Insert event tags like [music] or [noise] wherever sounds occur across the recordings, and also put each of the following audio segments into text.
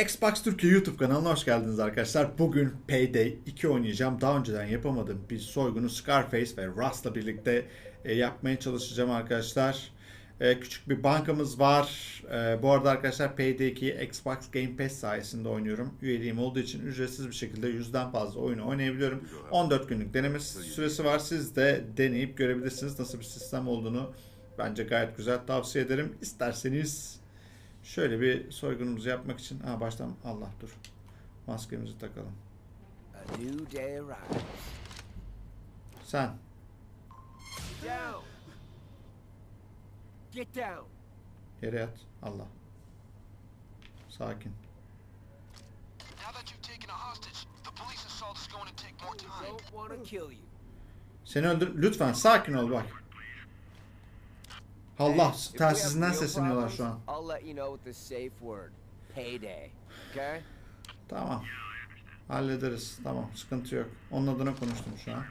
Xbox Türkiye YouTube kanalına hoş geldiniz arkadaşlar. Bugün Payday 2 oynayacağım. Daha önceden yapamadığım bir soygunu Scarface ve Rust'la birlikte e, yapmaya çalışacağım arkadaşlar. E, küçük bir bankamız var. E, bu arada arkadaşlar Payday 2'yi Xbox Game Pass sayesinde oynuyorum. Üyeliğim olduğu için ücretsiz bir şekilde yüzden fazla oyunu oynayabiliyorum. 14 günlük deneme süresi var. Siz de deneyip görebilirsiniz nasıl bir sistem olduğunu. Bence gayet güzel tavsiye ederim. İsterseniz Şöyle bir soygunumuzu yapmak için. Ha baştan Allah dur. Maskemizi takalım. Sen. Yere yat. Allah. Sakin. Now that you've taken a hostage, the police assault is going to take more time. Don't want to kill you. Seni öldür... Lütfen sakin ol bak. Allah telsizinden sesleniyorlar şu an. Tamam. Hallederiz. Tamam. Sıkıntı yok. Onun adına konuştum şu an.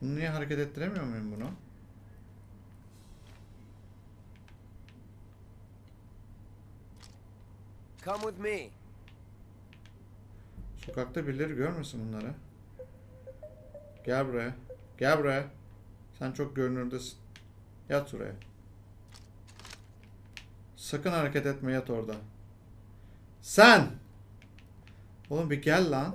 Bunu niye hareket ettiremiyor muyum bunu? Come with me. Sokakta birileri görmesin bunları. Gel buraya. Gel buraya. Sen çok görünürdesin. Yat buraya. Sakın hareket etme yat orada. Sen! Oğlum bir gel lan.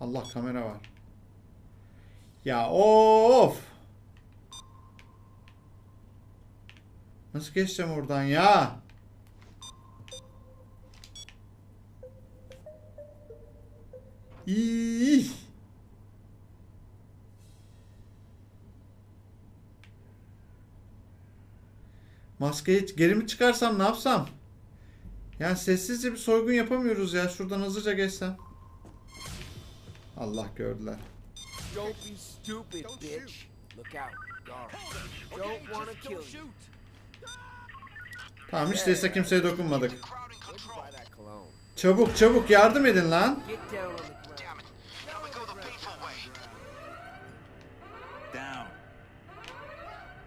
Allah kamera var. Ya of! Nasıl geçeceğim oradan ya? İyi. Maskeyi geri mi çıkarsam ne yapsam? Yani sessizce bir soygun yapamıyoruz ya. Şuradan hızlıca geçsem. Allah gördüler. Don't be stupid, bitch. Look out. Guard. Don't want to kill you. Tamam hiç değilse kimseye dokunmadık. Çabuk çabuk yardım edin lan.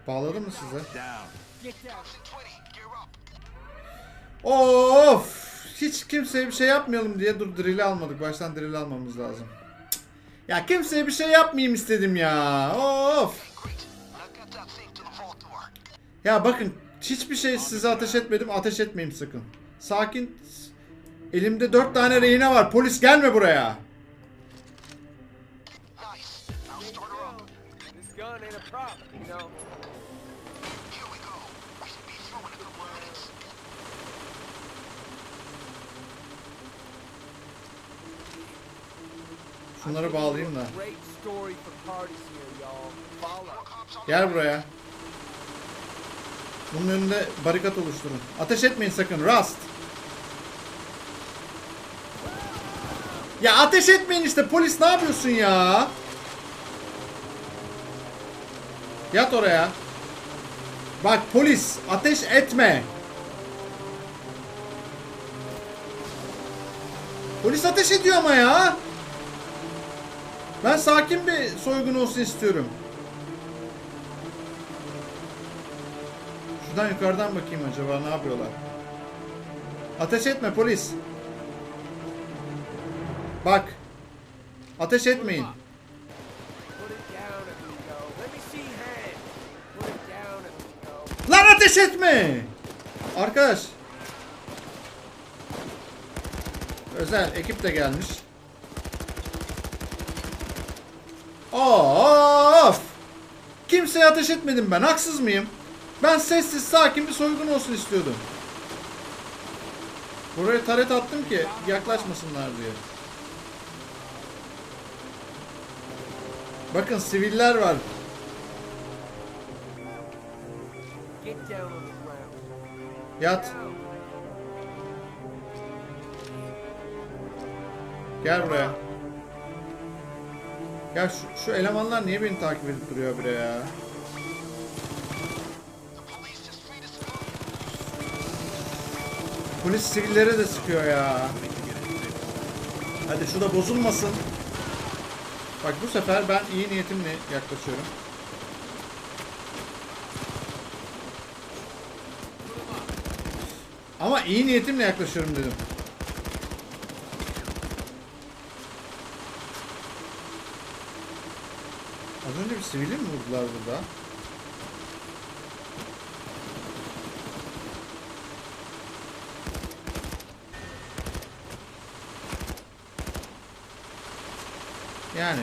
Bağladı mı size? down. Get down. Thompson 20, gear up. Of! Hiç kimseye bir şey yapmayalım diye dur drill'i almadık. Baştan drill almamız lazım. Cık. Ya kimseye bir şey yapmayayım istedim ya. Of! Ya bakın hiçbir şey size ateş etmedim. Ateş etmeyin sakın. Sakin. Elimde dört tane rehine var. Polis gelme buraya. Nice. Şunları bağlayayım da. Gel buraya. Bunun önünde barikat oluşturun. Ateş etmeyin sakın. Rust. Ya ateş etmeyin işte. Polis ne yapıyorsun ya? Yat oraya. Bak polis ateş etme. Polis ateş ediyor ama ya. Ben sakin bir soygun olsun istiyorum. Şuradan yukarıdan bakayım acaba ne yapıyorlar. Ateş etme polis. Bak. Ateş etmeyin. Lan ateş etme. Arkadaş. Özel ekip de gelmiş. Of! Kimseye ateş etmedim ben. Haksız mıyım? Ben sessiz sakin bir soygun olsun istiyordum. Buraya taret attım ki yaklaşmasınlar diye. Bakın siviller var. Yat. Gel buraya. Ya şu, şu elemanlar niye beni takip edip duruyor bire ya? Polis sivillere de sıkıyor ya. Hadi şu da bozulmasın. Bak bu sefer ben iyi niyetimle yaklaşıyorum. Ama iyi niyetimle yaklaşıyorum dedim. Az önce bir sivili mi vurdular burada? Yani.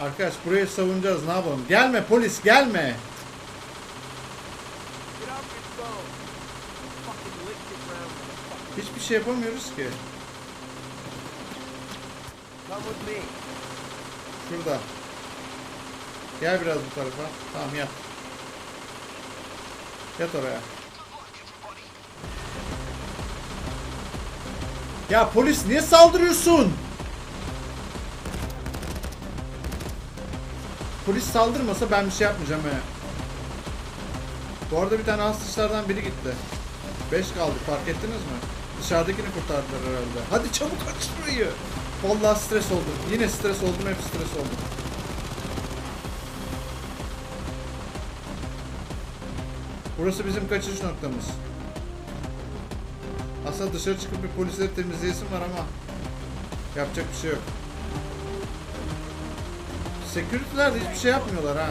Arkadaş burayı savunacağız ne yapalım? Gelme polis gelme. Hiçbir şey yapamıyoruz ki. Come with me. Şurada. Gel biraz bu tarafa. Tamam yat. Yat oraya. Ya polis niye saldırıyorsun? Polis saldırmasa ben bir şey yapmayacağım he. Bu arada bir tane hastışlardan biri gitti. 5 kaldık fark ettiniz mi? Dışarıdakini kurtardılar herhalde. Hadi çabuk aç şurayı. Vallahi stres oldum. Yine stres oldum hep stres oldum. Burası bizim kaçış noktamız. Aslında dışarı çıkıp bir polisleri temizleyesim var ama yapacak bir şey yok. Security'ler hiçbir şey yapmıyorlar ha.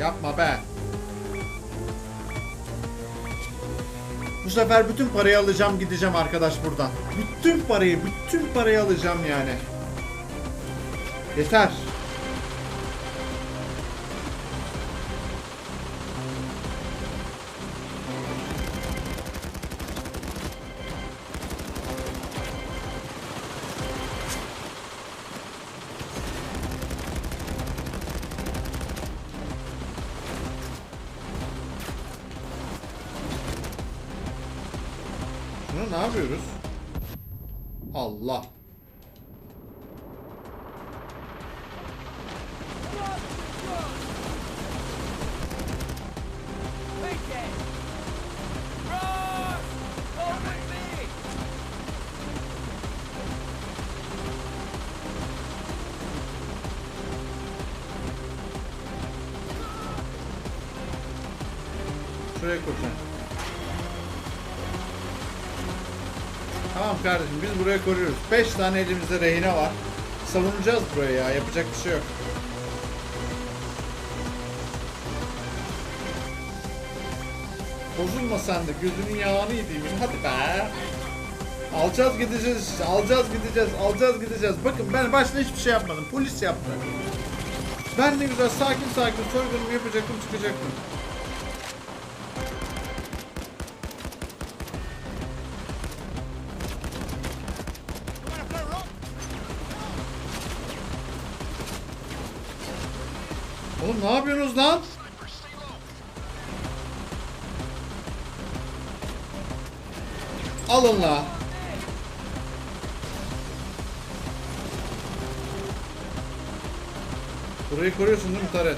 Yapma be. Sefer bütün parayı alacağım gideceğim arkadaş buradan. Bütün parayı, bütün parayı alacağım yani. Yeter. Şuraya koyacaksın. Tamam kardeşim biz buraya koruyoruz. 5 tane elimizde rehine var. Savunacağız burayı ya. Yapacak bir şey yok. Bozulma sen de. Gözünün yağını yediğim. Hadi be. Alacağız gideceğiz işte. Alacağız gideceğiz. Alacağız gideceğiz. Bakın ben başta hiçbir şey yapmadım. Polis yaptı. Ben ne güzel sakin sakin soygunumu yapacaktım çıkacaktım. Oğlum ne yapıyorsunuz lan? Alın la. Burayı koruyorsun değil mi Taret?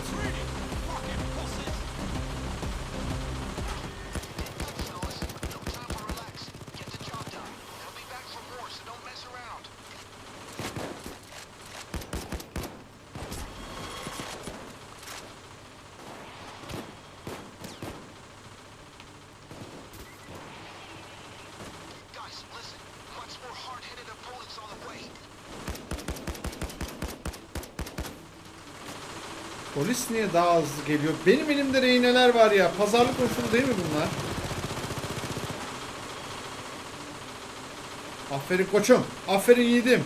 Polis niye daha hızlı geliyor? Benim elimde rehineler var ya. Pazarlık unsuru değil mi bunlar? Aferin koçum. Aferin yiğidim.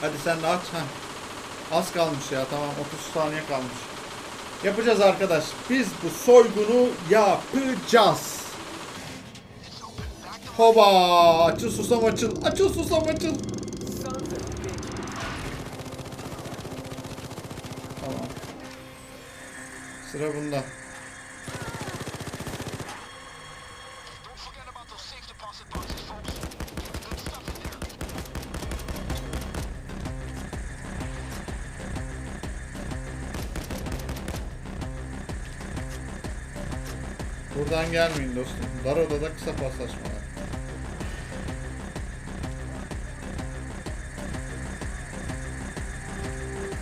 Hadi sen de aç. Heh. Az kalmış ya tamam 30 saniye kalmış. Yapacağız arkadaş. Biz bu soygunu yapacağız. Hoba! Açıl susam açıl. Açıl susam açıl. Sıra bunda. Buradan gelmeyin dostum. Dar odada kısa paslaşmalar.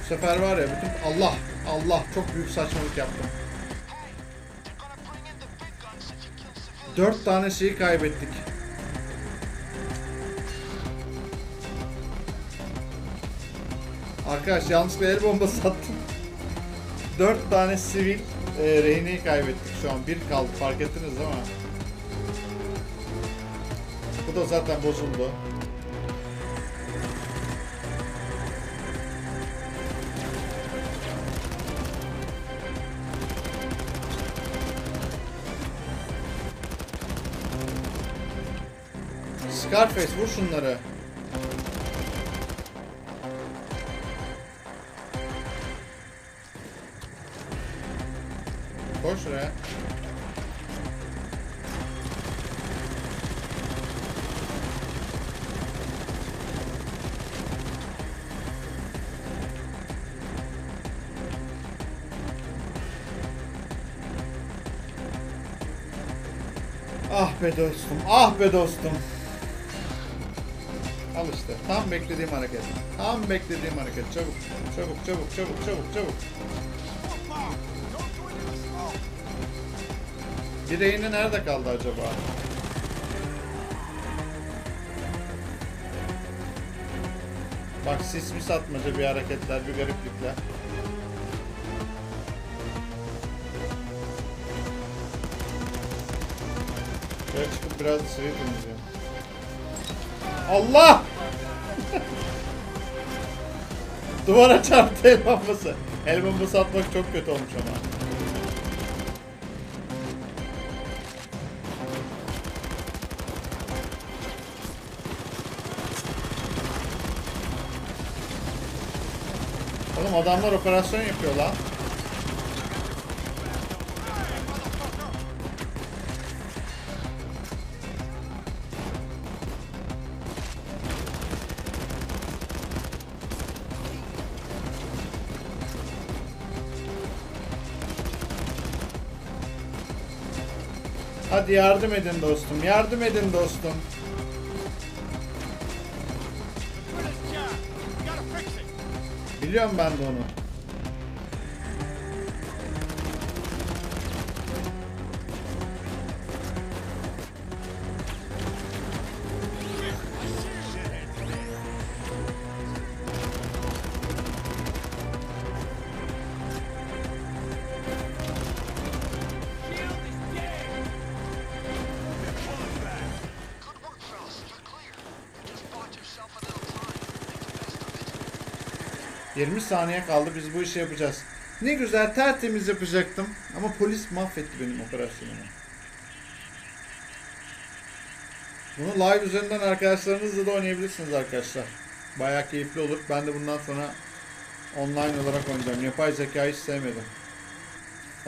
Bu sefer var ya bütün Allah Allah çok büyük saçmalık yaptım. Dört tane şeyi kaybettik. Arkadaş yanlışlıkla el bombası attım. Dört tane sivil e, rehineyi kaybettik şu an. Bir kaldı fark ettiniz değil mi? Bu da zaten bozuldu. Scarface vur şunları. Koş şuraya. Ah be dostum, ah be dostum. İşte. Tam beklediğim hareket. Tam beklediğim hareket. Çabuk. Çabuk çabuk çabuk çabuk çabuk. Direğini nerede kaldı acaba? Bak sis mis atmaca bir hareketler, bir gariplikler. Şöyle çıkıp biraz dışarıyı temizliyorum. Allah! Duvara çarptı el bombası. El bombası atmak çok kötü olmuş ama. Oğlum adamlar operasyon yapıyor lan. Hadi yardım edin dostum. Yardım edin dostum. Biliyorum ben de onu. 20 saniye kaldı biz bu işi yapacağız. Ne güzel tertemiz yapacaktım ama polis mahvetti benim operasyonumu. Bunu live üzerinden arkadaşlarınızla da oynayabilirsiniz arkadaşlar. Bayağı keyifli olur. Ben de bundan sonra online olarak oynayacağım. Yapay zekayı hiç sevmedim.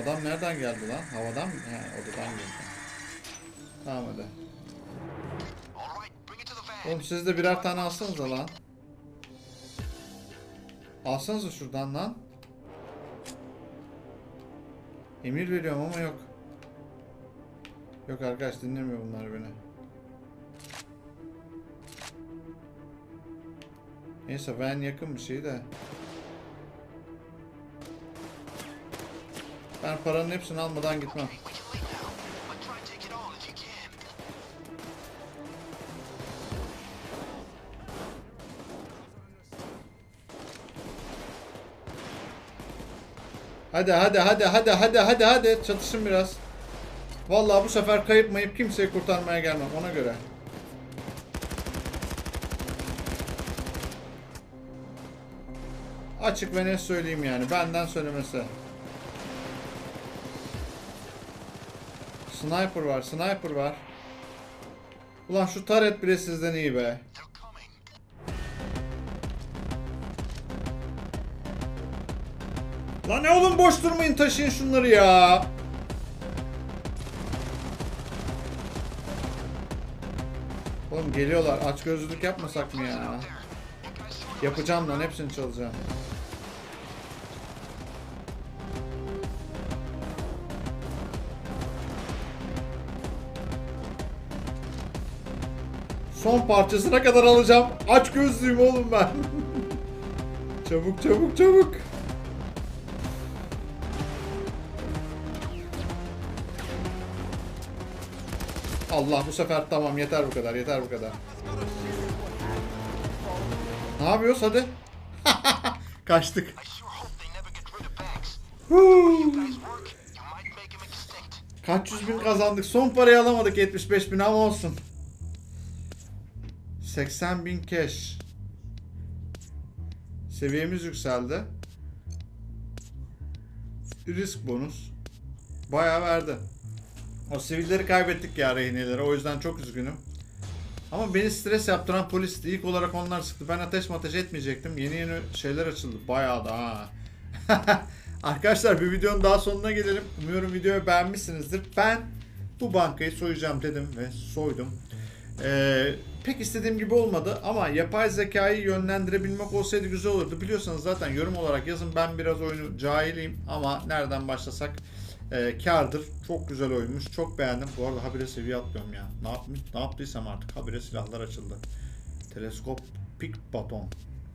Adam nereden geldi lan? Havadan mı? He, odadan geldi. Tamam hadi. Oğlum siz de birer tane alsanıza lan. Alsanıza şuradan lan. Emir veriyorum ama yok. Yok arkadaş dinlemiyor bunlar beni. Neyse ben yakın bir şey de. Ben paranın hepsini almadan gitmem. Hadi hadi hadi hadi hadi hadi hadi çatışın biraz. Vallahi bu sefer kayıp mayıp kimseyi kurtarmaya gelmem ona göre. Açık ve net söyleyeyim yani benden söylemesi. Sniper var, sniper var. Ulan şu taret bile sizden iyi be. Lan ne oğlum boş durmayın taşıyın şunları ya. Oğlum geliyorlar aç gözlülük yapmasak mı ya? Yapacağım lan hepsini çalacağım. Son parçasına kadar alacağım. Aç gözlüyüm oğlum ben. [laughs] Çabuk çabuk çabuk. Allah bu sefer tamam yeter bu kadar yeter bu kadar. Ne yapıyoruz hadi? [laughs] Kaçtık. Kaç yüz bin kazandık. Son parayı alamadık 75 bin ama olsun. 80 bin cash. Seviyemiz yükseldi. Risk bonus. Bayağı verdi. O sivilleri kaybettik ya rehinelere. O yüzden çok üzgünüm. Ama beni stres yaptıran polisti. İlk olarak onlar sıktı. Ben ateş ateş etmeyecektim. Yeni yeni şeyler açıldı. Bayağı da ha. [laughs] Arkadaşlar bir videonun daha sonuna gelelim. Umuyorum videoyu beğenmişsinizdir. Ben bu bankayı soyacağım dedim ve soydum. Ee, pek istediğim gibi olmadı ama yapay zekayı yönlendirebilmek olsaydı güzel olurdu. Biliyorsanız zaten yorum olarak yazın. Ben biraz oyunu cahiliyim ama nereden başlasak e, kardır. Çok güzel oyunmuş. Çok beğendim. Bu arada habire seviye atlıyorum ya. Ne, yapmış, ne yaptıysam artık habire silahlar açıldı. Teleskop pik baton.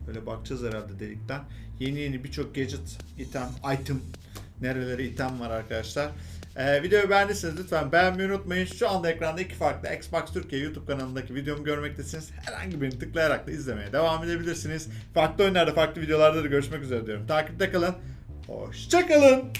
Böyle bakacağız herhalde delikten. Yeni yeni birçok gadget, item, item nerelere item var arkadaşlar. Ee, videoyu beğendiyseniz lütfen beğenmeyi unutmayın. Şu anda ekranda iki farklı Xbox Türkiye YouTube kanalındaki videomu görmektesiniz. Herhangi birini tıklayarak da izlemeye devam edebilirsiniz. Farklı oyunlarda, farklı videolarda da görüşmek üzere diyorum. Takipte kalın. Hoşçakalın.